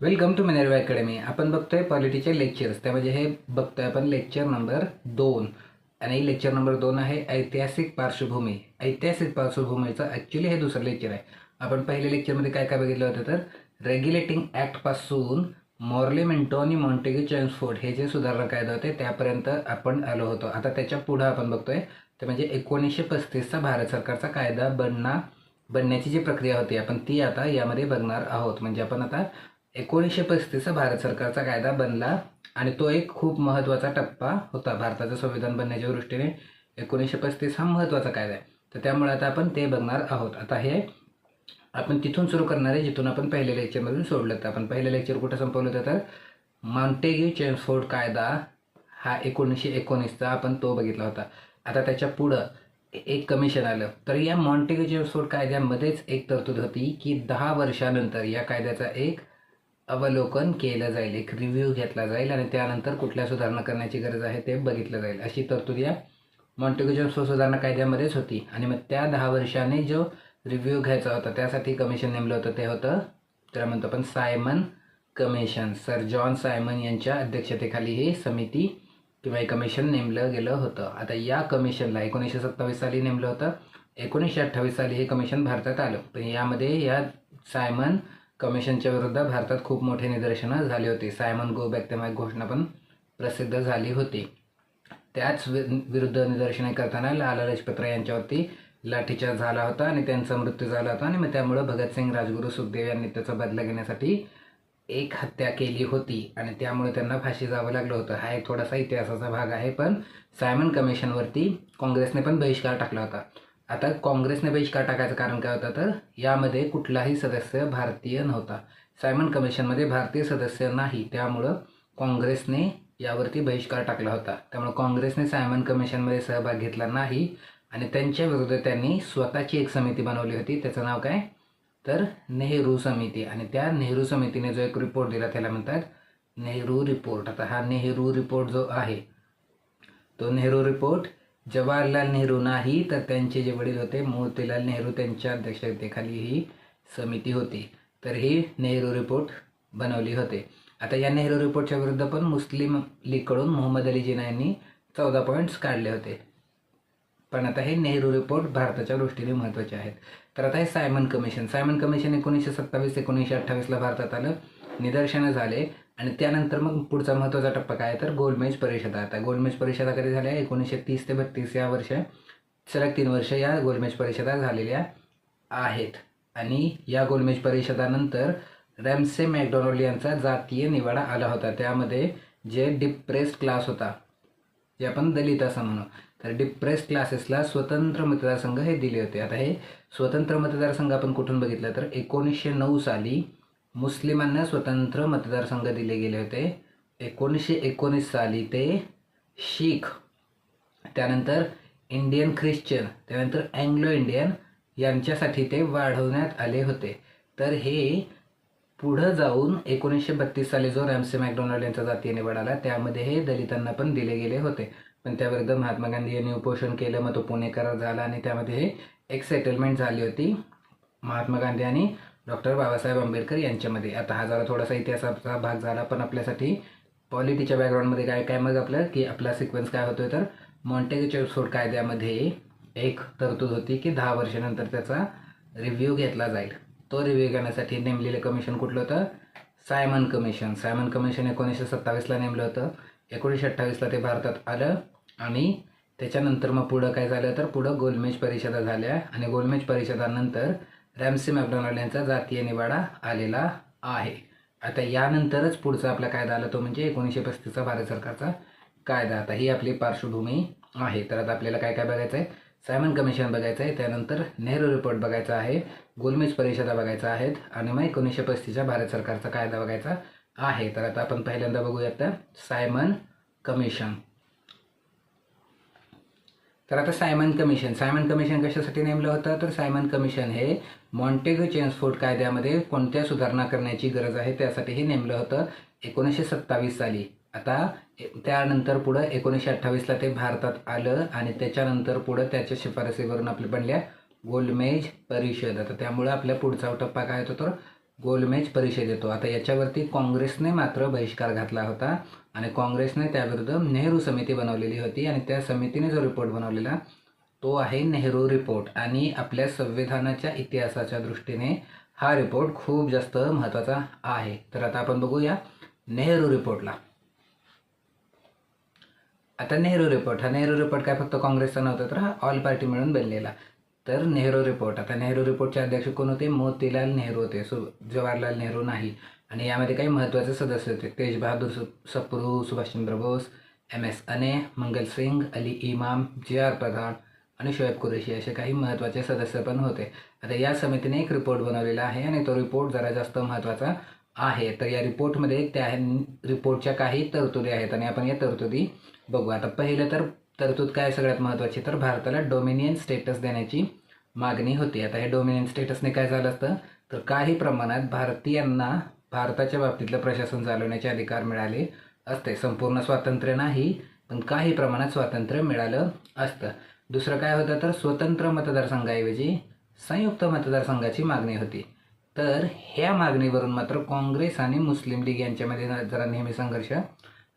Welcome to Minerva academy आपण बघतोय पॉलिटीचे lectures त्यामध्ये हे बघतोय आपण लेक्चर नंबर दोन. आणि लेक्चर नंबर दोन आहे ऐतिहासिक पार्श्वभूमी. ऐतिहासिक पार्श्वभूमीचं ॲक्च्युली हे दुसरं लेक्चर आहे. आपण पहिल्या लेक्चरमध्ये काय काय बघितलं होतं तर रेग्युलेटिंग ॲक्टपासून मॉर्लिमेंटो आणि मॉन्टेग्यू चेम्सफोर्ड हे जे सुधारणा कायदा होते त्यापर्यंत आपण आलो होतो. आता त्याच्या पुढं आपण बघतोय ते म्हणजे एकोणीसशे पस्तीसचा भारत सरकारचा कायदा बनना बनण्याची जी प्रक्रिया होती आपण ती आता यामध्ये बघणार आहोत. म्हणजे आपण आता एकोणीसशे पस्तीसचा भारत सरकारचा कायदा बनला आणि तो एक खूप महत्त्वाचा टप्पा होता भारताचं संविधान बनण्याच्या दृष्टीने. एकोणीसशे पस्तीस हा महत्त्वाचा कायदा आहे. तर त्यामुळे आता आपण ते बघणार आहोत. आता हे आपण तिथून सुरू करणार आहे जिथून आपण पहिल्या लेक्चरमधून सोडलं तर. आपण पहिलं लेक्चर कुठं संपवलं होतं तर माउंटेग्यू चेम्सफोर्ड कायदा हा एकोणीसशे एकोणीसचा आपण तो बघितला होता. आता त्याच्या पुढं एक कमिशन आलं. तर या मॉन्टेग्यू चेम्सफोर्ड कायद्यामध्येच एक तरतूद होती की दहा वर्षानंतर या कायद्याचा एक अवलोकन केलं जाईल एक रिव्ह्यू घेतला जाईल आणि त्यानंतर कुठल्या सुधारणा करण्याची गरज आहे ते बघितलं जाईल. अशी तरतूद या मॉन्टेग्यू सुधारणा कायद्यामध्येच होती आणि मग त्या दहा वर्षाने जो रिव्ह्यू घ्यायचा होता त्यासाठी कमिशन नेमलं होतं ते होतं त्याला म्हणतो आपण Simon Commission sir John Simon यांच्या अध्यक्षतेखाली ही समिती किंवा हे कमिशन नेमलं गेलं होतं. आता या कमिशनला एकोणीसशे सत्तावीस साली नेमलं होतं. एकोणीसशे अठ्ठावीस साली हे कमिशन भारतात आलं. पण यामध्ये या सायमन कमिशनच्या विरुद्ध भारतात खूप मोठे निदर्शनं झाली होती. सायमन गो बॅक तेव्हा घोषणा पण प्रसिद्ध झाली होती. त्याच विरुद्ध निदर्शने करताना लाला लजपत राय यांच्यावरती लाठीचार्ज झाला होता आणि त्यांचा मृत्यू झाला होता आणि मग त्यामुळं भगतसिंग राजगुरू सुखदेव यांनी त्याचा बदला घेण्यासाठी एक हत्या केली होती आणि त्यामुळे त्यांना फाशी जावं लागलं होतं. हा एक थोडासा इतिहासाचा भाग आहे पण सायमन कमिशनवरती काँग्रेसने पण बहिष्कार टाकला होता. आता काँग्रेसने बहिष्कार टाकायचं कारण काय होतं तर यामध्ये कुठलाही सदस्य भारतीय नव्हता. सायमन कमिशनमध्ये भारतीय सदस्य नाही. त्यामुळं काँग्रेसने यावरती बहिष्कार टाकला होता. त्यामुळे काँग्रेसने सायमन कमिशनमध्ये सहभाग घेतला नाही आणि त्यांच्या विरुद्ध त्यांनी स्वतःची एक समिती बनवली होती. त्याचं नाव काय? तर नेहरू समिती. आणि त्या नेहरू समितीने जो एक रिपोर्ट दिला त्याला म्हणतात नेहरू रिपोर्ट आता हा नेहरू रिपोर्ट जो आहे तो नेहरू रिपोर्ट जवाहरलाल नेहरू नाही तर त्यांचे जे वडील होते मोतीलाल नेहरू त्यांच्या अध्यक्षतेखाली ही समिती होती. तर ही नेहरू रिपोर्ट बनवली होते. आता या नेहरू रिपोर्टच्या विरुद्ध पण मुस्लिम लीगकडून मोहम्मद अली जिना यांनी चौदा पॉईंट्स काढले होते. पण आता हे नेहरू रिपोर्ट भारताच्या दृष्टीने महत्त्वाचे आहेत. तर आता हे सायमन कमिशन. सायमन कमिशन एकोणीसशे सत्तावीस एकोणीसशे अठ्ठावीसला भारतात आलं. निदर्शनं झाले. आणि त्यानंतर मग पुढचा महत्त्वाचा टप्पा काय तर गोलमेज परिषदा. आता गोलमेज परिषदा कधी झाल्या? एकोणीसशे तीस ते बत्तीस या वर्ष सलग तीन वर्ष या गोलमेज परिषदा झालेल्या आहेत. आणि या गोलमेज परिषदानंतर रॅमसे मॅकडॉनल्ड यांचा जातीय निवाडा आला होता. त्यामध्ये जे डिप्रेस्ड क्लास होता जे आपण दलित असं म्हणू तर डिप्रेस क्लासेसला स्वतंत्र मतदारसंघ हे दिले होते. आता हे स्वतंत्र मतदारसंघ आपण कुठून बघितलं? तर एकोणीसशे नऊ साली मुस्लिमांना स्वतंत्र मतदारसंघ दिले गेले होते. एकोणीसशे एकोणीस साली ते शीख त्यानंतर इंडियन ख्रिश्चन त्यानंतर अँग्लो इंडियन यांच्यासाठी ते वाढवण्यात आले होते. तर हे पुढं जाऊन एकोणीसशे बत्तीस साली जो रॅमसे मॅकडोनाल्ड यांचा जातीय निवड आला त्यामध्ये हे दलितांना पण दिले गेले होते. पण त्याविरुद्ध महात्मा गांधी यांनी उपोषण केलं मग तो पुणे करार झाला आणि त्यामध्ये हे एक सेटलमेंट झाली होती. महात्मा गांधी आणि डॉक्टर बाबासाहेब आंबेडकर यांच्यामध्ये. आता हा जरा थोडासा इतिहासाचा भाग झाला पण आपल्यासाठी पॉलिटीच्या बॅकग्राऊंडमध्ये काय काय मग आपलं की आपला सिक्वेन्स काय होतोय तर मॉन्टेग्यू सोड कायद्यामध्ये एक तरतूद होती की दहा वर्षानंतर त्याचा रिव्ह्यू घेतला जाईल. तो रिव्ह्यू घेण्यासाठी नेमलेलं कमिशन कुठलं होतं? सायमन कमिशन सायमन कमिशन एकोणीसशे सत्तावीसला नेमलं होतं. एकोणीसशे अठ्ठावीसला ते भारतात आलं आणि त्याच्यानंतर मग पुढं काय झालं तर पुढं गोलमेज परिषदा झाल्या आणि गोलमेज परिषदानंतर रॅमसी मॅकडॉनल्ड यांचा जातीय निवाडा आलेला आहे. आता यानंतरच पुढचा आपला कायदा आला तो म्हणजे एकोणीसशे पस्तीसचा भारत सरकारचा कायदा. आता ही आपली पार्श्वभूमी आहे. तर आता आपल्याला काय काय बघायचं आहे? सायमन कमिशन बघायचं आहे. त्यानंतर नेहरू रिपोर्ट बघायचा आहे. गोलमेज परिषदा बघायचा आहेत. आणि मग एकोणीसशे पस्तीसच्या भारत सरकारचा कायदा बघायचा आहे. तर आता आपण पहिल्यांदा बघूयात सायमन कमिशन. तर आता सायमन कमिशन. सायमन कमिशन कशासाठी नेमलं होतं? तर सायमन कमिशन हे मॉन्टेगो चेन्सफोर्ड कायद्यामध्ये कोणत्या सुधारणा करण्याची गरज आहे त्यासाठी हे नेमलं होतं एकोणीसशे सत्तावीस साली. आता त्यानंतर पुढं एकोणीसशे अठ्ठावीसला ते भारतात आलं आणि त्याच्यानंतर पुढं त्याच्या शिफारसीवरून आपल्या बनल्या गोलमेज परिषद. आता त्यामुळं आपल्या पुढचा टप्पा काय होतो तर गोलमेज परिषद येतो. आता याच्यावरती काँग्रेसने मात्र बहिष्कार घातला होता. आणि काँग्रेसने त्याविरुद्ध नेहरू समिती बनवलेली होती आणि त्या समितीने जो रिपोर्ट बनवलेला तो आहे नेहरू रिपोर्ट आणि आपल्या संविधानाच्या इतिहासाच्या दृष्टीने हा रिपोर्ट खूप जास्त महत्त्वाचा आहे. तर आता आपण बघूया नेहरू रिपोर्टला आता नेहरू रिपोर्ट हा नेहरू रिपोर्ट काय फक्त काँग्रेसचा नव्हता तर हा ऑल पार्टी मिळून बनलेला. तर नेहरू रिपोर्ट आता नेहरू रिपोर्टचे अध्यक्ष कोण होते? मोतीलाल नेहरू होते. सो जवाहरलाल नेहरू नाही. आणि यामध्ये काही महत्त्वाचे सदस्य होते. तेज बहादूर सु सप्रू सुभाषचंद्र बोस एम एस अने मंगल सिंग अली इमाम जे आर प्रधान आणि शोएब कुरेशी असे काही महत्त्वाचे सदस्य पण होते. आता या समितीने एक रिपोर्ट बनवलेला आहे आणि तो रिपोर्ट जरा जास्त महत्त्वाचा आहे. तर या रिपोर्टमध्ये त्या रिपोर्टच्या काही तरतुदी आहेत आणि आपण या तरतुदी बघू. आता पहिलं तर तरतूद काय सगळ्यात महत्त्वाची? तर भारताला डोमिनियन स्टेटस देण्याची मागणी होती. आता हे डोमिनियन स्टेटसने काय झालं असतं? तर काही प्रमाणात भारतीयांना भारताच्या बाबतीतलं प्रशासन चालवण्याचे अधिकार मिळाले असते. संपूर्ण स्वातंत्र्य नाही पण काही प्रमाणात स्वातंत्र्य मिळालं असतं. दुसरं काय होतं तर स्वतंत्र मतदारसंघाऐवजी संयुक्त मतदारसंघाची मागणी होती. तर ह्या मागणीवरून मात्र काँग्रेस आणि मुस्लिम लीग यांच्यामध्ये जरा नेहमी संघर्ष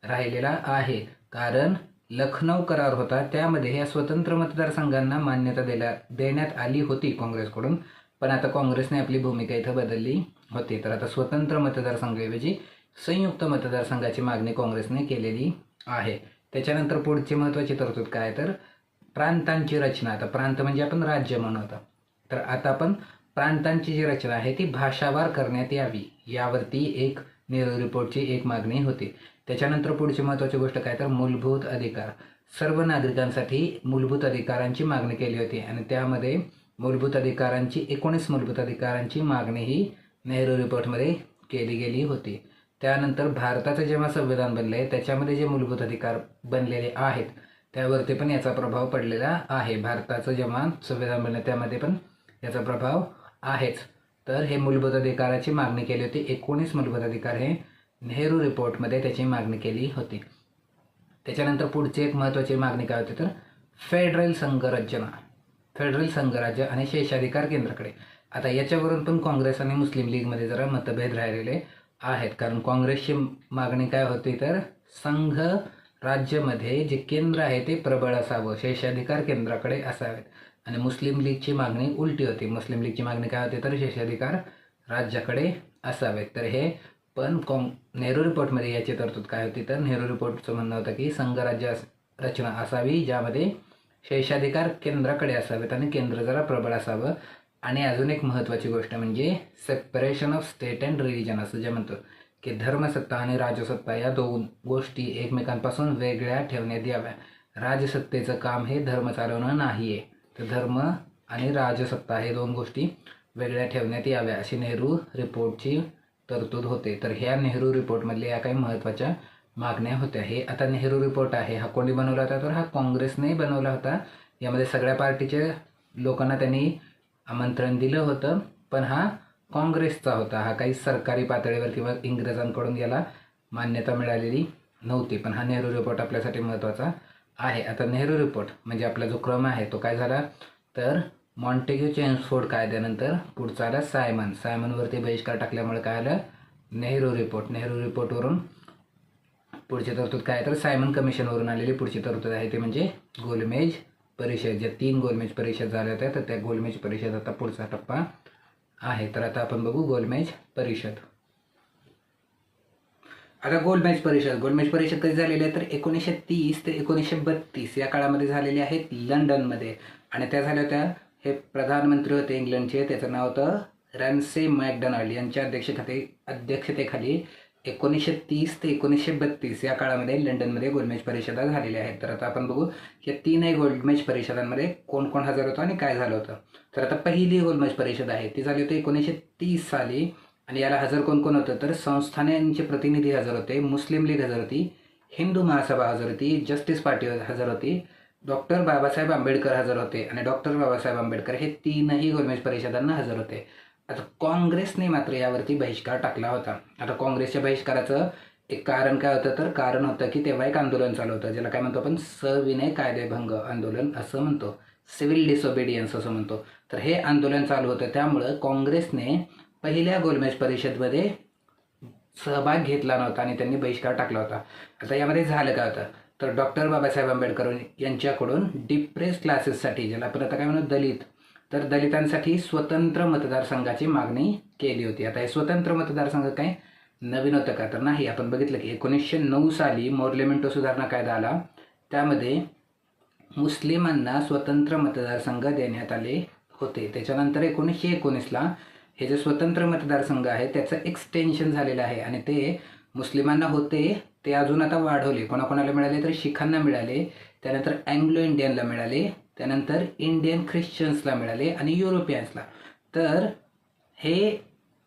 राहिलेला आहे. कारण लखनौ करार होता त्यामध्ये या स्वतंत्र मतदारसंघांना मान्यता दिल्या देण्यात आली होती काँग्रेसकडून. पण आता काँग्रेसने आपली भूमिका इथं बदलली होती. तर आता स्वतंत्र मतदारसंघाऐवजी संयुक्त मतदारसंघाची मागणी काँग्रेसने केलेली आहे. त्याच्यानंतर पुढची महत्त्वाची तरतूद काय? तर प्रांतांची रचना. आता प्रांत म्हणजे आपण राज्य म्हणत तर आता आपण प्रांतांची जी रचना आहे ती भाषावार करण्यात यावी. यावरती एक नेहरू रिपोर्टची एक मागणी होती. त्याच्यानंतर पुढची महत्त्वाची गोष्ट काय? तर मूलभूत अधिकार. सर्व नागरिकांसाठी मूलभूत अधिकारांची मागणी केली होती आणि त्यामध्ये मूलभूत अधिकारांची एकोणीस मूलभूत अधिकारांची मागणी ही नेहरू रिपोर्टमध्ये केली गेली होती. त्यानंतर भारताचं जेव्हा संविधान बनलं आहे त्याच्यामध्ये जे मूलभूत अधिकार बनलेले आहेत त्यावरती पण याचा प्रभाव पडलेला आहे. भारताचं जेव्हा संविधान बनलं त्यामध्ये पण याचा प्रभाव आहेच. तर हे मूलभूत अधिकाराची मागणी केली होती. एकोणीस मूलभूत अधिकार हे नेहरू रिपोर्टमध्ये त्याची मागणी केली होती. त्याच्यानंतर पुढची एक महत्त्वाची मागणी काय होती तर फेडरल संघरचना फेडरल संघराज्य आणि शेषाधिकार केंद्राकडे. आता याच्यावरून पण काँग्रेस आणि मुस्लिम लीगमध्ये जरा मतभेद राहिलेले आहेत. कारण काँग्रेसची मागणी काय होती तर संघ राज्यामध्ये जे केंद्र आहे ते प्रबळ असावं शेषाधिकार केंद्राकडे असावेत. आणि मुस्लिम लीगची मागणी उलटी होती. मुस्लिम लीगची मागणी काय होती तर शेषाधिकार राज्याकडे असावेत. तर हे पण कॉंग नेहरू रिपोर्टमध्ये याची तरतूद काय होती तर नेहरू रिपोर्टचं म्हणणं होतं की संघराज्य अस- रचना असावी ज्यामध्ये शेषाधिकार केंद्राकडे असावेत आणि केंद्र जरा प्रबळ असावं. आणि अजून एक महत्त्वाची गोष्ट म्हणजे separation of state and religion असं जे म्हणतो की धर्मसत्ता आणि राजसत्ता या दोन गोष्टी एकमेकांपासून वेगळ्या ठेवण्यात याव्या. राजसत्तेचं काम हे धर्म चालवणं नाही आहे तर धर्म आणि राजसत्ता हे दोन गोष्टी वेगळ्या ठेवण्यात याव्या अशी नेहरू रिपोर्टची तरतूद होते. तर ह्या नेहरू रिपोर्टमधल्या या काही महत्त्वाच्या मागण्या होत्या. हे आता नेहरू रिपोर्ट आहे. हा कोणी बनवला होता तर हा काँग्रेसने बनवला होता. यामध्ये सगळ्या पार्टीच्या लोकांना त्यांनी आमंत्रण दिलं होतं पण हा काँग्रेसचा होता. हा काही सरकारी पातळीवर किंवा इंग्रजांकडून याला मान्यता मिळालेली नव्हती पण हा नेहरू रिपोर्ट आपल्यासाठी महत्त्वाचा आहे. आता नेहरू रिपोर्ट म्हणजे आपला जो क्रम आहे तो काय झाला? तर मॉन्टेग्यू चेन्सफोर्ड कायद्यानंतर पुढचा आला सायमन. सायमनवरती बहिष्कार टाकल्यामुळे काय आलं? नेहरू रिपोर्ट नेहरू रिपोर्टवरून पुढची तरतूद काय तर सायमन कमिशनवरून आलेली पुढची तरतूद आहे ते म्हणजे गोलमेज परिषद. ज्या तीन गोलमेज परिषद झाल्या होत्या तर त्या गोलमेज परिषद आता पुढचा टप्पा आहे. तर आता आपण बघू गोलमेज परिषद. आता गोलमेज परिषद. गोलमेज परिषद कधी झालेली आहे? तर एकोणीसशे तीस ते एकोणीसशे बत्तीस या काळामध्ये झालेली आहेत लंडनमध्ये. आणि त्या झाल्या होत्या हे प्रधानमंत्री होते इंग्लंडचे. त्याचं नाव होतं रॅन्से मॅकडोनाल्ड. यांच्या अध्यक्षतेखाली अध्यक्षतेखाली एकोणीसशे तीस ते एकोणीसशे बत्तीस या काळामध्ये लंडनमध्ये गोलमेज परिषदा झालेल्या आहेत. तर आता आपण बघू या तीनही गोलमेज परिषदांमध्ये कोण कोण हजर होतं आणि काय झालं होतं. तर आता पहिली गोलमेज परिषद आहे. ती झाली होती एकोणीसशे तीस साली आणि याला हजर कोण कोण होतं? तर संस्थानांचे प्रतिनिधी हजर होते. मुस्लिम लीग हजर होती. हिंदू महासभा हजर होती. जस्टिस पार्टी हजर होती. डॉक्टर बाबासाहेब आंबेडकर हजर होते आणि डॉक्टर बाबासाहेब आंबेडकर हे तीनही गोलमेज परिषदांना हजर होते. आता काँग्रेसने मात्र यावरती बहिष्कार टाकला होता. आता काँग्रेसच्या बहिष्काराचं एक कारण काय होतं तर कारण होतं की तेव्हा एक आंदोलन चालू होतं ज्याला काय म्हणतो आपण? सविनय कायदेभंग आंदोलन असं म्हणतो. सिव्हिल डिसोबिडियन्स असं म्हणतो. तर हे आंदोलन चालू होतं. त्यामुळं काँग्रेसने पहिल्या गोलमेज परिषदमध्ये सहभाग घेतला नव्हता आणि त्यांनी बहिष्कार टाकला होता. आता यामध्ये झालं काय होतं? तर डॉक्टर बाबासाहेब आंबेडकर यांच्याकडून डिप्रेस क्लासेससाठी ज्याला आपण आता काय म्हणू? दलित तर दलितांसाठी स्वतंत्र मतदारसंघाची मागणी केली होती. आता हे स्वतंत्र मतदारसंघ काय? नवीन होतं का तर नाही. आपण बघितलं की एकोणीसशे नऊ साली मोर्लेमेंटो सुधारणा कायदा आला. त्यामध्ये मुस्लिमांना स्वतंत्र मतदारसंघ देण्यात आले होते. त्याच्यानंतर एकोणीसशे एकोणीसला हे जे स्वतंत्र मतदारसंघ आहे त्याचं एक्सटेन्शन झालेलं आहे आणि ते मुस्लिमांना होते. ते अजून आता वाढवले. कोणाकोणाला मिळाले? तर शिखांना मिळाले. त्यानंतर अँग्लो इंडियनला मिळाले. त्यानंतर इंडियन ख्रिश्चन्सला मिळाले आणि युरोपियन्सला तर हे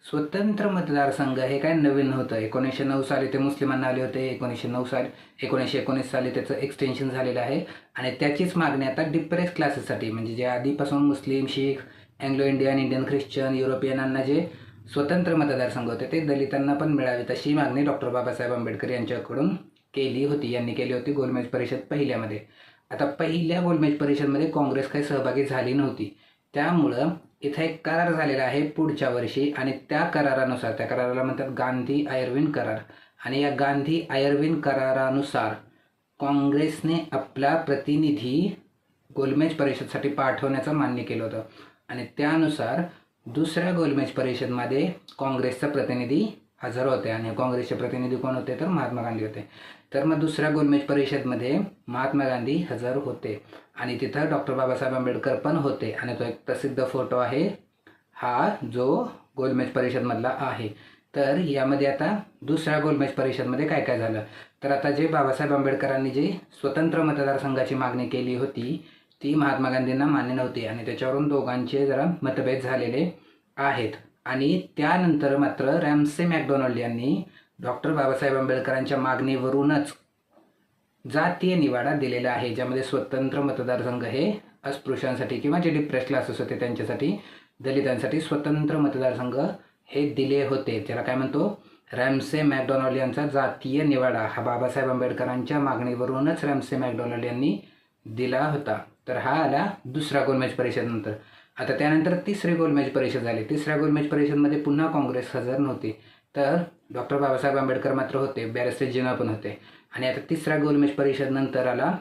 स्वतंत्र मतदारसंघ हे काय नवीन होतं एकोणीसशे नऊ साली ते मुस्लिमांना आले होते एकोणीसशे नऊ साली एकोणीसशे एकोणीस साली त्याचं एक्सटेन्शन झालेलं आहे. आणि त्याचीच मागणी आता डिप्रेस क्लासेससाठी म्हणजे जे आधीपासून मुस्लिम शीख अँग्लो इंडियन इंडियन ख्रिश्चन युरोपियनांना जे स्वतंत्र मतदारसंघ होते ते दलितांना पण मिळावे तशी मागणी डॉक्टर बाबासाहेब आंबेडकर यांच्याकडून केली होती. यांनी केली होती गोलमेज परिषद पहिल्यामध्ये. आता पहिल्या गोलमेज परिषदमध्ये काँग्रेस काही सहभागी झाली नव्हती. त्यामुळं इथं एक करार झालेला आहे पुढच्या वर्षी आणि त्या करारानुसार त्या कराराला म्हणतात गांधी आयर्विन करार. आणि या गांधी आयर्विन करारानुसार काँग्रेसने आपला प्रतिनिधी गोलमेज परिषदसाठी पाठवण्याचं मान्य केलं होतं. आणि त्यानुसार दुसऱ्या गोलमेज परिषदमध्ये काँग्रेसचा प्रतिनिधी हजर होते आणि काँग्रेसचे प्रतिनिधी कोण होते? तर महात्मा गांधी होते. तर मग दुसऱ्या गोलमेज परिषदमध्ये महात्मा गांधी हजर होते आणि तिथं डॉक्टर बाबासाहेब आंबेडकर पण होते आणि तो एक प्रसिद्ध फोटो आहे. हा जो गोलमेज परिषदमधला आहे. तर यामध्ये आता दुसऱ्या गोलमेज परिषदमध्ये काय काय झालं? तर आता जे बाबासाहेब आंबेडकरांनी जे स्वतंत्र मतदारसंघाची मागणी केली होती ती महात्मा गांधींना मान्य नव्हती आणि त्याच्यावरून दोघांचे जरा मतभेद झालेले आहेत. आणि त्यानंतर मात्र रॅमसे मॅकडोनाल्ड यांनी डॉक्टर बाबासाहेब आंबेडकरांच्या मागणीवरूनच जातीय निवाडा दिलेला आहे ज्यामध्ये स्वतंत्र मतदारसंघ हे अस्पृश्यांसाठी किंवा जे डिप्रेस क्लासेस होते त्यांच्यासाठी दलितांसाठी स्वतंत्र मतदारसंघ हे दिले होते. त्याला काय म्हणतो? रॅमसे मॅकडोनाल्ड यांचा जातीय निवाडा हा बाबासाहेब आंबेडकरांच्या मागणीवरूनच रॅमसे मॅकडोनाल्ड यांनी दिला होता. तर हा आला दुसरा गोलमेज परिषदनंतर. आता त्यानंतर तिसरी गोलमेज परिषद झाली. तिसऱ्या गोलमेज परिषदमध्ये पुन्हा काँग्रेस हजर नव्हती. तर डॉक्टर बाबासाहेब आंबेडकर मात्र होते बॅरिस्टर जिना पण होते. आणि आता तिसऱ्या गोलमेज परिषद नंतर आला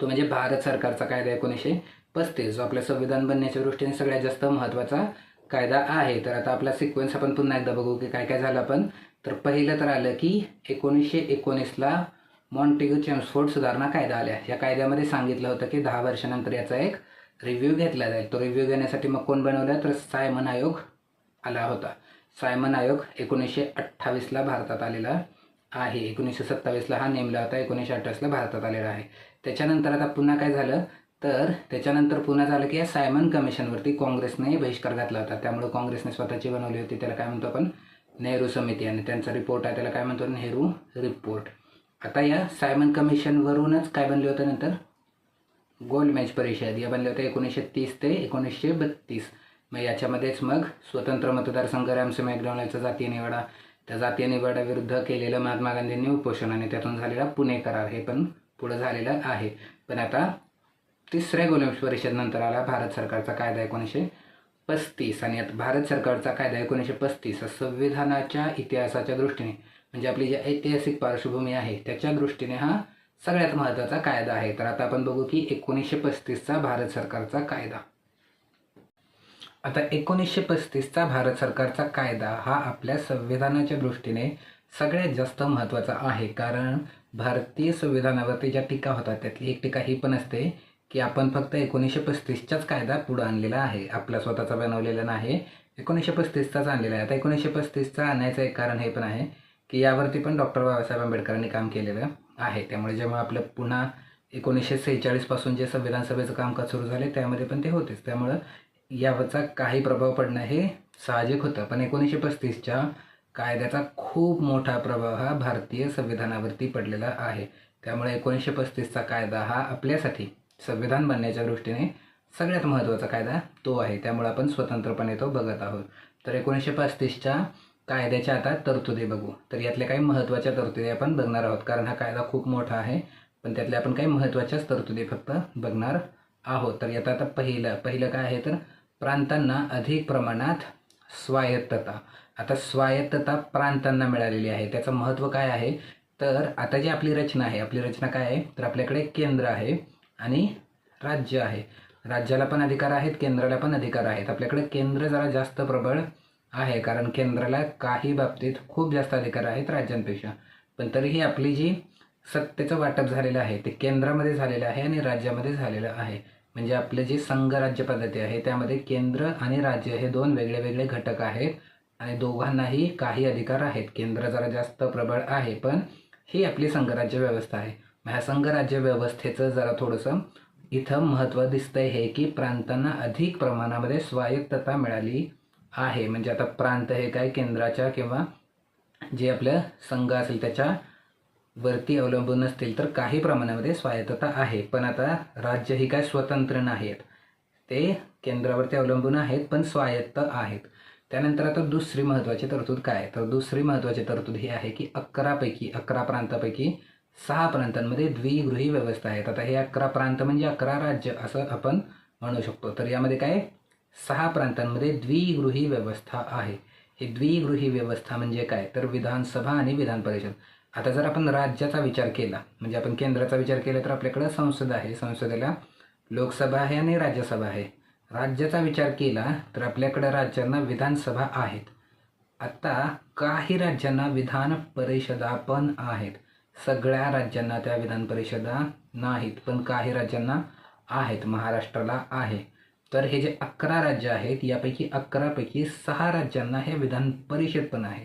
तो म्हणजे भारत सरकारचा कायदा एकोणीसशे पस्तीस जो आपल्या संविधान बनण्याच्या दृष्टीने सगळ्यात जास्त महत्त्वाचा कायदा आहे. तर आता आपला सिक्वेन्स आपण पुन्हा एकदा बघू की काय काय झालं आपण. तर पहिलं तर आलं की एकोणीसशे एकोणीसला मॉन्टेग्यू चेम्सफोर्ड सुधारणा कायदा आल्या. या कायद्यामध्ये सांगितलं होतं की दहा वर्षानंतर याचा एक रिव्ह्यू घेतला जाईल. तो रिव्ह्यू घेण्यासाठी मग कोण बनवला? तर सायमन आयोग आला होता. सायमन आयोग एकोणीसशे अठ्ठावीसला भारतात आलेला आहे. एकोणीसशे सत्तावीसला हा नेमला होता. एकोणीसशे अठ्ठावीसला भारतात आलेला आहे. त्याच्यानंतर आता पुन्हा काय झालं? तर त्याच्यानंतर पुन्हा झालं की या सायमन कमिशनवरती काँग्रेसने बहिष्कार घातला होता. त्यामुळे काँग्रेसने स्वतःची बनवली होती. त्याला काय म्हणतो आपण? नेहरू समिती. आणि त्यांचा रिपोर्ट आहे. त्याला काय म्हणतो? नेहरू रिपोर्ट आता या सायमन कमिशनवरूनच काय बनले होतं नंतर? गोल्ड मॅच परिषद या बनल्या होत्या एकोणीसशे तीस ते एकोणीसशे बत्तीस. मग याच्यामध्येच मग स्वतंत्र मतदारसंघ रॅमसे मॅकडॉनल्डचा जातीय निवाडा. त्या जातीय निवाडाविरुद्ध केलेलं महात्मा गांधींनी उपोषण आणि त्यातून झालेला पुणे करार हे पण पुढं झालेलं आहे. पण आता तिसऱ्या गोलमेज परिषद नंतर आला भारत सरकारचा कायदा एकोणीसशे पस्तीस. आणि आता भारत सरकारचा कायदा एकोणीसशे पस्तीस हा संविधानाच्या इतिहासाच्या दृष्टीने म्हणजे आपली जी ऐतिहासिक पार्श्वभूमी आहे त्याच्या दृष्टीने हा सगळ्यात महत्त्वाचा कायदा आहे. तर आता आपण बघू की एकोणीसशे पस्तीसचा भारत सरकारचा कायदा. आता एकोणीसशे पस्तीसचा भारत सरकारचा कायदा हा आपल्या संविधानाच्या दृष्टीने सगळ्यात जास्त महत्त्वाचा आहे. कारण भारतीय संविधानावरती ज्या टीका होतात त्यातली एक टीका ही पण असते की आपण फक्त एकोणीसशे पस्तीसचाच कायदा पुढं आणलेला आहे. आपला स्वतःचा बनवलेला नाही. एकोणीसशे पस्तीसचाच आणलेला आहे. आता एकोणीसशे पस्तीसचा आणायचं एक कारण हे पण आहे की यावरती पण डॉक्टर बाबासाहेब आंबेडकरांनी काम केलेलं. आहे. त्यामुळे जेव्हा आपलं पुन्हा एकोणीसशे सेहेचाळीसपासून जे संविधान सभेचं कामकाज सुरू झाले त्यामध्ये पण ते होतेच. त्यामुळं यावरचा काही प्रभाव पडणं हे साहजिक होतं. पण एकोणीसशे पस्तीसच्या कायद्याचा खूप मोठा प्रभाव हा भारतीय संविधानावरती पडलेला आहे. त्यामुळे एकोणीसशे पस्तीसचा कायदा हा आपल्यासाठी संविधान बनण्याच्या दृष्टीने सगळ्यात महत्त्वाचा कायदा तो आहे. त्यामुळे आपण स्वतंत्रपणे तो बघत आहोत. तर एकोणीसशे पस्तीसच्या कायद्याच्या आता तरतुदी बघू. तर यातल्या काही महत्त्वाच्या तरतुदी आपण बघणार आहोत. कारण हा कायदा खूप मोठा आहे पण त्यातल्या आपण काही महत्त्वाच्याच तरतुदी फक्त बघणार आहोत. तर यात आता पहिलं पहिलं काय आहे तर प्रांतांना अधिक प्रमाणात स्वायत्तता. आता स्वायत्तता प्रांतांना मिळालेली आहे. त्याचं महत्त्व काय आहे? तर आता जी आपली रचना आहे आपली रचना काय आहे? तर आपल्याकडे केंद्र आहे आणि राज्य आहे. राज्याला पण अधिकार आहेत केंद्राला पण अधिकार आहेत. आपल्याकडे केंद्र जरा जास्त प्रबळ आहे. कारण केंद्राला काही बाबतीत खूप जास्त अधिकार आहेत राज्यांपेक्षा. पण तरीही आपली जी सत्तेचं वाटप झालेलं आहे ते केंद्रामध्ये झालेलं आहे आणि राज्यामध्ये झालेलं आहे. म्हणजे आपलं जी संघराज्य पद्धती आहे त्यामध्ये केंद्र आणि राज्य हे दोन वेगळे वेगळे घटक आहेत आणि दोघांनाही काही अधिकार आहेत. केंद्र जरा जास्त प्रबळ आहे पण ही आपली संघराज्य व्यवस्था आहे. ह्या संघराज्य व्यवस्थेचं जरा थोडंसं इथं महत्त्व दिसतंय हे की प्रांतांना अधिक प्रमाणामध्ये स्वायत्तता मिळाली. आहे. म्हणजे आता प्रांत हे काय? केंद्राच्या किंवा जे आपलं संघ असेल त्याच्या वरती अवलंबून असतील तर काही प्रमाणामध्ये स्वायत्तता आहे. पण आता राज्य ही काय स्वतंत्र नाहीत. ते केंद्रावरती अवलंबून आहेत पण स्वायत्त आहेत. त्यानंतर आता दुसरी महत्त्वाची तरतूद काय? तर दुसरी महत्त्वाची तरतूद ही आहे की अकरापैकी अकरा प्रांतापैकी सहा प्रांतांमध्ये द्विगृही व्यवस्था आहेत. आता हे अकरा प्रांत म्हणजे अकरा राज्य असं आपण म्हणू शकतो. तर यामध्ये काय? सहा प्रांतांमध्ये द्विगृही व्यवस्था आहे. ही द्विगृही व्यवस्था म्हणजे काय? तर विधानसभा आणि विधान परिषद. आता जर आपण राज्याचा विचार केला म्हणजे आपण केंद्राचा विचार केला तर आपल्याकडं संसद आहे. संसदेला लोकसभा आहे आणि राज्यसभा आहे. राज्याचा विचार केला तर आपल्याकडं राज्यांना विधानसभा आहेत. आत्ता काही राज्यांना विधान परिषदा पण आहेत. सगळ्या राज्यांना त्या विधान परिषदा नाहीत पण काही राज्यांना आहेत. महाराष्ट्राला आहे. तर हे जे अकरा राज्य आहेत यापैकी अकरापैकी सहा राज्यांना हे विधान परिषद पण आहे.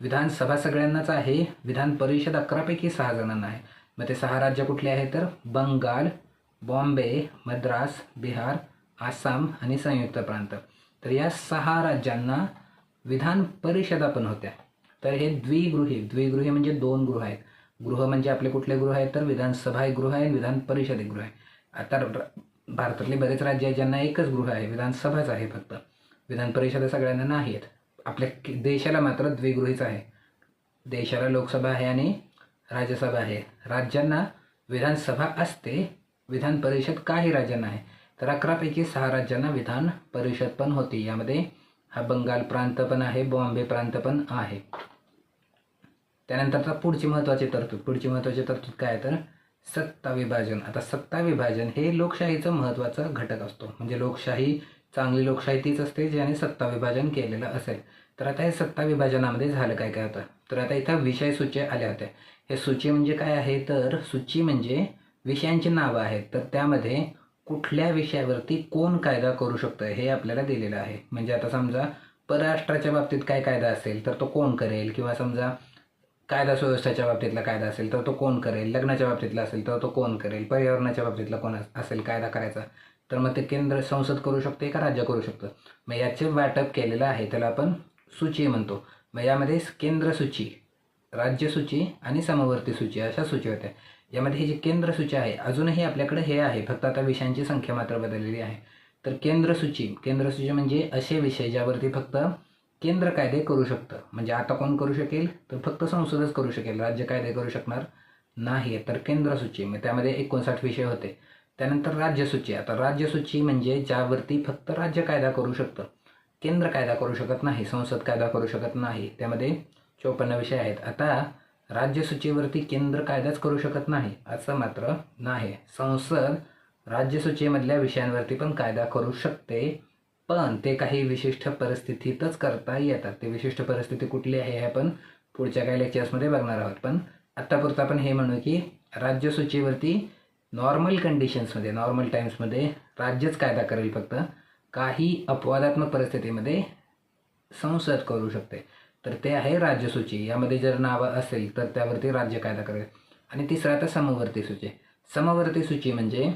विधानसभा सगळ्यांनाच आहे विधान परिषद अकरापैकी सहा जणांना आहे. मग ते सहा राज्य कुठले आहे तर? बंगाल बॉम्बे मद्रास बिहार आसाम आणि संयुक्त प्रांत. तर या सहा राज्यांना विधान परिषदा पण होत्या. तर हे द्विगृही द्विगृही म्हणजे दोन गृह आहेत. गृह म्हणजे आपले कुठले गृह आहेत तर? विधानसभा एक गृह आहे विधान परिषद एक गृह आहे. आता भारतातले बरेच राज्य आहेत ज्यांना एकच गृह आहे विधानसभाच आहे फक्त. विधान परिषदा सगळ्यांना नाही आहेत आपल्या देशाला मात्र द्विगृहीच आहे. देशाला लोकसभा आहे आणि राज्यसभा आहे. राज्यांना विधानसभा असते विधान परिषद काही राज्यांना आहे. तर अकरापैकी सहा राज्यांना विधान परिषद पण होती. यामध्ये हा बंगाल प्रांत पण आहे बॉम्बे प्रांत पण आहे. त्यानंतर आता पुढची महत्त्वाची तरतूद. पुढची महत्त्वाची तरतूद काय तर सत्ता विभाजन. आता सत्ता विभाजन हे लोकशाहीचं महत्त्वाचा घटक असतो. म्हणजे लोकशाही चांगली लोकशाही तीच असते ज्याने सत्ता विभाजन केलेलं असेल. तर आता हे सत्ता विभाजनामध्ये झालं काय काय होतं? तर आता इथं विषय सूची आल्या होत्या. हे सूची म्हणजे काय आहे? तर सूची म्हणजे विषयांची नावं आहेत. तर त्यामध्ये कुठल्या विषयावरती कोण कायदा करू शकतं हे आपल्याला दिलेलं आहे. म्हणजे आता समजा परराष्ट्राच्या बाबतीत काय कायदा असेल तर तो कोण करेल? किंवा समजा कायदा सुव्यवस्थेच्या बाबतीतला कायदा असेल तर तो कोण करेल? लग्नाच्या बाबतीतला असेल तर तो कोण करेल? पर्यावरणाच्या बाबतीतला कोण असेल? कायदा करायचा. तर मग ते केंद्र संसद करू शकते का राज्य करू शकतं. मग याचे वाटप केलेलं आहे त्याला आपण सूची म्हणतो. मग यामध्ये केंद्र सूची राज्य सूची आणि समवर्ती सूची अशा सूची होत्या. यामध्ये ही जी केंद्र सूची आहे अजूनही आपल्याकडे हे आहे फक्त आता विषयांची संख्या मात्र बदललेली आहे. तर केंद्र सूची केंद्र सूची म्हणजे असे विषय ज्यावरती फक्त केंद्र कायदे करू शकतं. म्हणजे आता कोण करू शकेल? तर फक्त संसदच करू शकेल. राज्य कायदे करू शकणार नाही. तर केंद्र सूची. मग त्यामध्ये एकोणसाठ विषय होते. त्यानंतर राज्यसूची आता राज्यसूची म्हणजे ज्यावरती फक्त राज्य कायदा करू शकतं. केंद्र कायदा करू शकत नाही. संसद कायदा करू शकत नाही. त्यामध्ये चोपन्न विषय आहेत. आता राज्यसूचीवरती केंद्र कायदाच करू शकत नाही असं मात्र नाही. संसद राज्यसूचीमधल्या विषयांवरती पण कायदा करू शकते. पण ते काही विशिष्ट परिस्थितीतच करता येतात. ते विशिष्ट परिस्थिती कुठली आहे हे आपण पुढच्या काही लेक्चर्समध्ये बघणार आहोत. पण आत्तापुरतं आपण हे म्हणू की राज्यसूचीवरती नॉर्मल कंडिशन्समध्ये नॉर्मल टाईम्समध्ये राज्यच कायदा करेल फक्त. काही अपवादात्मक परिस्थितीमध्ये संसद करू शकते. तर ते आहे राज्यसूची यामध्ये जर नावं असेल तर त्यावरती राज्य कायदा करेल. आणि तिसरं आता समवर्ती सूची. समवर्ती सूची म्हणजे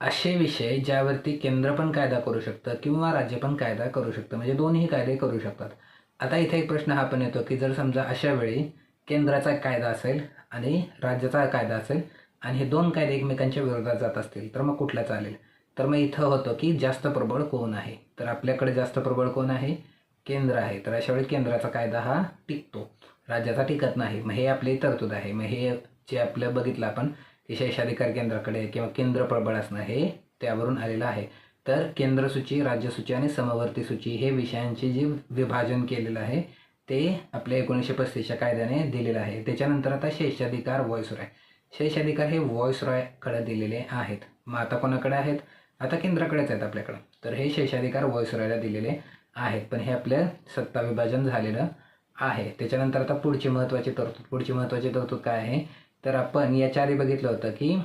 असे विषय ज्यावरती केंद्र पण कायदा करू शकतं किंवा राज्य पण कायदा करू शकतं. म्हणजे दोन्ही कायदे करू शकतात. आता इथे एक प्रश्न हा पण येतो की जर समजा अशा वेळी केंद्राचा कायदा असेल आणि राज्याचा कायदा असेल आणि हे दोन कायदे एकमेकांच्या विरोधात जात असतील तर मग कुठला चालेल? तर मग इथं होतं की जास्त प्रबळ कोण आहे? तर आपल्याकडे जास्त प्रबळ कोण आहे? केंद्र आहे. तर अशा वेळी केंद्राचा कायदा हा टिकतो. राज्याचा टिकत नाही. मग हे आपली तरतूद आहे. मग हे जे आपलं बघितलं आपण की केंद्राकडे किंवा केंद्र प्रबळ असणं हे त्यावरून आलेलं आहे. तर केंद्रसूची राज्यसूची आणि समवर्ती सूची हे विषयांचे जे विभाजन केलेलं आहे ते आपल्या एकोणीसशे पस्तीसच्या कायद्याने दिलेलं आहे. त्याच्यानंतर आता शेषाधिकार व्हॉइस रॉय शेषाधिकार हे व्हॉइस रॉयकडे दिलेले आहेत. मग आता कोणाकडे आहेत? आता केंद्राकडेच आहेत आपल्याकडं. तर हे शेषाधिकार व्हॉइस रॉयला दिलेले आहेत. पण हे आपलं सत्ता विभाजन झालेलं आहे. त्याच्यानंतर आता पुढची महत्त्वाची तरतूद. पुढची महत्त्वाची तरतूद काय आहे? तर आपण याच्या आधी बघितलं होतं की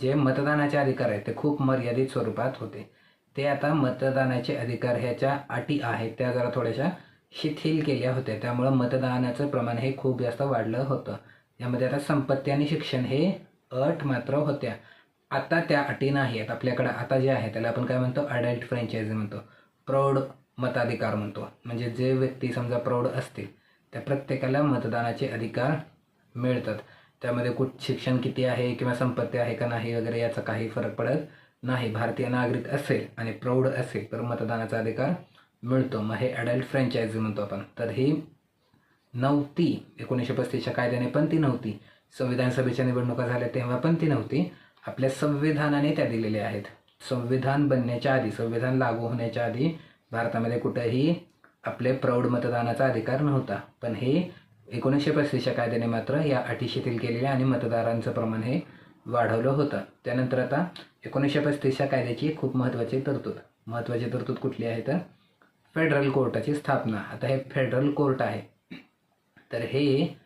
जे मतदानाचे अधिकार आहेत ते खूप मर्यादित स्वरूपात होते. ते आता मतदानाचे अधिकार ह्याच्या अटी आहेत. त्या जरा थोड्याशा शिथिल केल्या होत्या. त्यामुळं मतदानाचं प्रमाण हे खूप जास्त वाढलं होतं. यामध्ये आता संपत्ती आणि शिक्षण हे अट मात्र होत्या. आता त्या अटी नाही आहेत. आपल्याकडं आता जे आहे त्याला आपण काय म्हणतो? अडल्ट फ्रँचायझी म्हणतो. प्रौढ मताधिकार म्हणतो. म्हणजे जे व्यक्ती समजा प्रौढ असतील त्या प्रत्येकाला मतदानाचे अधिकार मिळतात. त्यामध्ये कुठ शिक्षण किती आहे किंवा संपत्ती आहे का नाही वगैरे याचा काही फरक पडत नाही. भारतीय नागरिक असेल आणि प्रौढ असेल तर मतदानाचा अधिकार मिळतो. मग हे अडल्ट फ्रँचायझी म्हणतो आपण. तर ही नव्हती. एकोणीसशे पस्तीसच्या कायद्याने पण ती नव्हती. संविधान सभेच्या निवडणुका झाल्या तेव्हा पण ती नव्हती. आपल्या संविधानाने त्या दिलेल्या आहेत. संविधान बनण्याच्या आधी संविधान लागू होण्याच्या आधी भारतामध्ये कुठंही आपले प्रौढ मतदानाचा अधिकार नव्हता. पण हे एकोणीसशे पस्तीसच्या कायद्याने मात्र या अटी शिथिल केलेल्या आणि मतदारांचं प्रमाण हे वाढवलं होतं. त्यानंतर आता एकोणीसशे पस्तीसच्या कायद्याची खूप महत्त्वाची तरतूद. महत्त्वाची तरतूद कुठली आहे तर फेडरल कोर्टाची स्थापना. आता हे फेडरल कोर्ट आहे. तर हे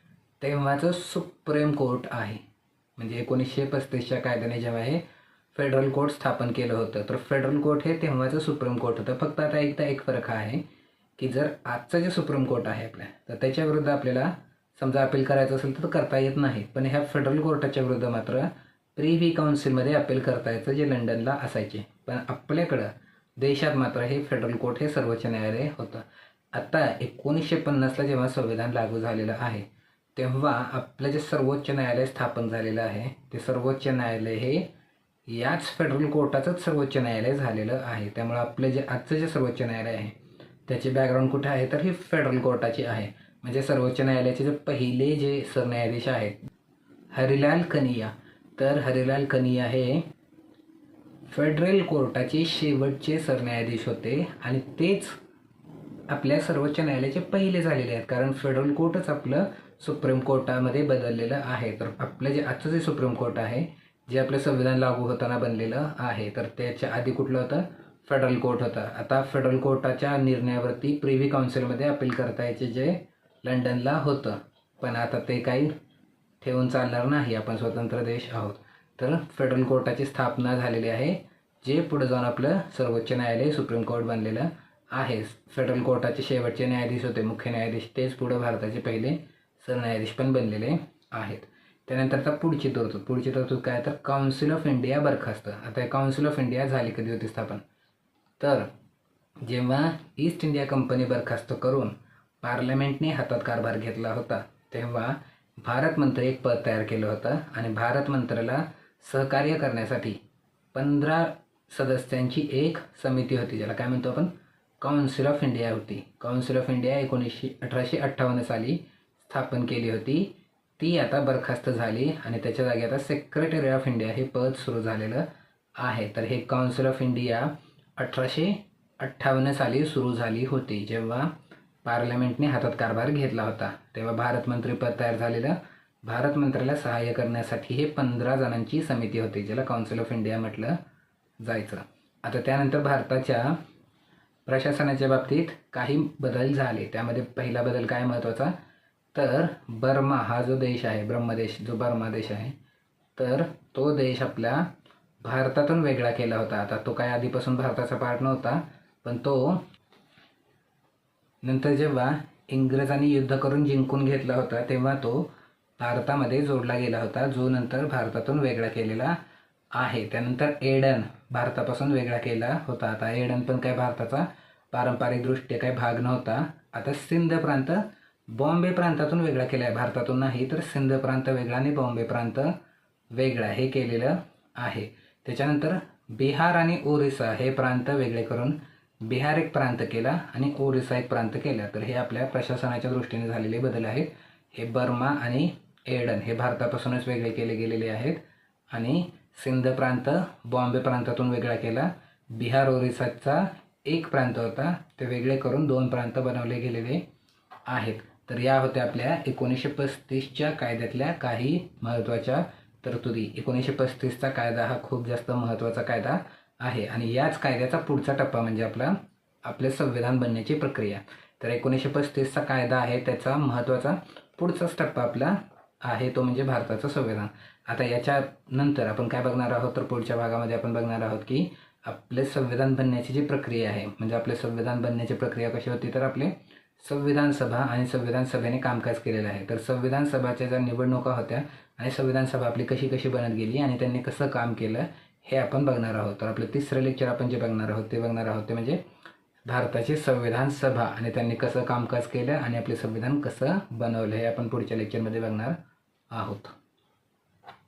तेव्हाचं सुप्रीम कोर्ट आहे. म्हणजे एकोणीसशे पस्तीसच्या कायद्याने जेव्हा हे फेडरल कोर्ट स्थापन केलं होतं. तर फेडरल कोर्ट हे तेव्हाचं सुप्रीम कोर्ट होतं. फक्त आता एकदा एक फरक आहे. की जर आजचं जे सुप्रीम कोर्ट आहे आपल्या तर त्याच्याविरुद्ध आपल्याला समजा अपील करायचं असेल तर करता येत नाही. पण ह्या फेडरल कोर्टाच्या विरुद्ध मात्र प्रिव्ही काउन्सिलमध्ये अपील करता यायचं जे लंडनला असायचे. पण आपल्याकडं देशात मात्र हे फेडरल कोर्ट हे सर्वोच्च न्यायालय होतं. आता एकोणीसशे पन्नासला जेव्हा संविधान लागू झालेलं आहे तेव्हा आपलं जे सर्वोच्च न्यायालय स्थापन झालेलं आहे ते सर्वोच्च न्यायालय हे याच फेडरल कोर्टाचंच सर्वोच्च न्यायालय झालेलं आहे. त्यामुळं आपलं जे आजचं जे सर्वोच्च न्यायालय आहे त्याची बॅकग्राऊंड कुठे आहे? तर ही फेडरल कोर्टाची आहे. म्हणजे सर्वोच्च न्यायालयाचे जे पहिले जे सरन्यायाधीश आहेत हरिलाल कनिया तर हरिलाल कनिया हे फेडरल कोर्टाचे शेवटचे सरन्यायाधीश होते आणि तेच आपल्या सर्वोच्च न्यायालयाचे पहिले झालेले आहेत. कारण फेडरल कोर्टच आपलं सुप्रीम कोर्टामध्ये बदललेलं आहे. तर आपलं जे आजचं जे सुप्रीम कोर्ट आहे जे आपलं संविधान लागू होताना बनलेलं आहे तर त्याच्या आधी कुठलं होतं? फेडरल कोर्ट होतं. आता फेडरल कोर्टाच्या निर्णयावरती प्रिव्ही काउन्सिलमध्ये अपील करता यायचे जे लंडनला होतं. पण आता ते काही ठेवून चालणार नाही. आपण स्वतंत्र देश आहोत. तर फेडरल कोर्टाची स्थापना झालेली आहे जे पुढे जाऊन आपलं सर्वोच्च न्यायालय सुप्रीम कोर्ट बनलेलं आहे. फेडरल कोर्टाचे शेवटचे न्यायाधीश होते. मुख्य न्यायाधीश तेच पुढं भारताचे पहिले सरन्यायाधीश पण बनलेले आहेत. त्यानंतर आता पुढची तरतूद. पुढची तरतूद काय? तर काउन्सिल ऑफ इंडिया बरखास्त. आता काउन्सिल ऑफ इंडिया झाली कधी होती स्थापन? तर जेव्हा ईस्ट इंडिया कंपनी बरखास्त करून पार्लमेंटने हातात कारभार घेतला होता तेव्हा भारत मंत्र एक पद तयार केलं होतं आणि भारत मंत्राला सहकार्य करण्यासाठी पंधरा सदस्यांची एक समिती होती ज्याला काय म्हणतो आपण? काउन्सिल ऑफ इंडिया होती. काउन्सिल ऑफ इंडिया एकोणीसशे अठराशे अठ्ठावन्न साली स्थापन केली होती. ती आता बरखास्त झाली आणि त्याच्या जागी आता सेक्रेटरी ऑफ इंडिया हे पद सुरू झालेलं आहे. तर हे काउन्सिल ऑफ इंडिया अठराशे अठ्ठावन्न साली सुरू झाली होती जेव्हा पार्लमेंटने हातात कारभार घेतला होता. तेव्हा भारत मंत्रीपद तयार झालेलं भारत मंत्र्याला सहाय्य करण्यासाठी हे पंधरा जणांची समिती होती ज्याला काउन्सिल ऑफ इंडिया म्हटलं जायचं. आता त्यानंतर भारताच्या प्रशासनाच्या बाबतीत काही बदल झाले. त्यामध्ये पहिला बदल काय महत्त्वाचा? तर बर्मा हा जो देश आहे ब्रह्मदेश जो बर्मा देश आहे तर तो देश आपल्या भारतातून वेगळा केला होता. आता तो काय आधीपासून भारताचा पार्ट नव्हता पण तो नंतर जेव्हा इंग्रजांनी युद्ध करून जिंकून घेतला होता तेव्हा तो भारतामध्ये जोडला गेला होता जो नंतर भारतातून वेगळा केलेला आहे. त्यानंतर एडन भारतापासून वेगळा केला होता. आता एडन पण काय भारताचा पारंपरिकदृष्ट्या काही भाग नव्हता. आता सिंध प्रांत बॉम्बे प्रांतातून वेगळा केला आहे भारतातून नाही तर सिंध प्रांत वेगळा आणि बॉम्बे प्रांत वेगळा हे केलेलं आहे. त्याच्यानंतर बिहार आणि ओरिसा हे प्रांत वेगळे करून बिहार एक प्रांत केला आणि ओरिसा एक प्रांत केला. तर हे आपल्या प्रशासनाच्या दृष्टीने झालेले बदल आहेत. हे बर्मा आणि एडन हे भारतापासूनच वेगळे केले गेलेले आहेत. आणि सिंध प्रांत बॉम्बे प्रांतातून वेगळा केला. बिहार ओरिसाचा एक प्रांत होता. ते वेगळे करून दोन प्रांत बनवले गेलेले आहेत. तर या होत्या आपल्या एकोणीसशे पस्तीसच्या कायद्यातल्या काही महत्त्वाच्या तरतुदी एकोणीसशे पस्तीसचा कायदा हा खूप जास्त महत्त्वाचा कायदा आहे. आणि याच कायद्याचा पुढचा टप्पा म्हणजे आपला आपले संविधान बनण्याची प्रक्रिया. तर एकोणीसशे पस्तीसचा कायदा आहे त्याचा महत्त्वाचा पुढचाच टप्पा आपला आहे तो म्हणजे भारताचं संविधान. आता याच्या नंतर आपण काय बघणार आहोत? तर पुढच्या भागामध्ये आपण बघणार आहोत की आपले संविधान बनण्याची जी प्रक्रिया आहे म्हणजे आपले संविधान बनण्याची प्रक्रिया कशी होती तर आपले संविधान सभा आणि संविधान सभेने कामकाज केलेलं आहे. तर संविधान सभाच्या ज्या निवडणुका होत्या आणि संविधान सभा आपली कशी कशी बनत गेली आणि त्यांनी कसं काम केलं हे आपण बघणार आहोत. तर आपलं तिसरं लेक्चर आपण जे बघणार आहोत ते बघणार आहोत ते म्हणजे भारताची संविधान सभा आणि त्यांनी कसं कामकाज केलं आणि आपले संविधान कसं बनवलं हे आपण पुढच्या लेक्चरमध्ये बघणार आहोत.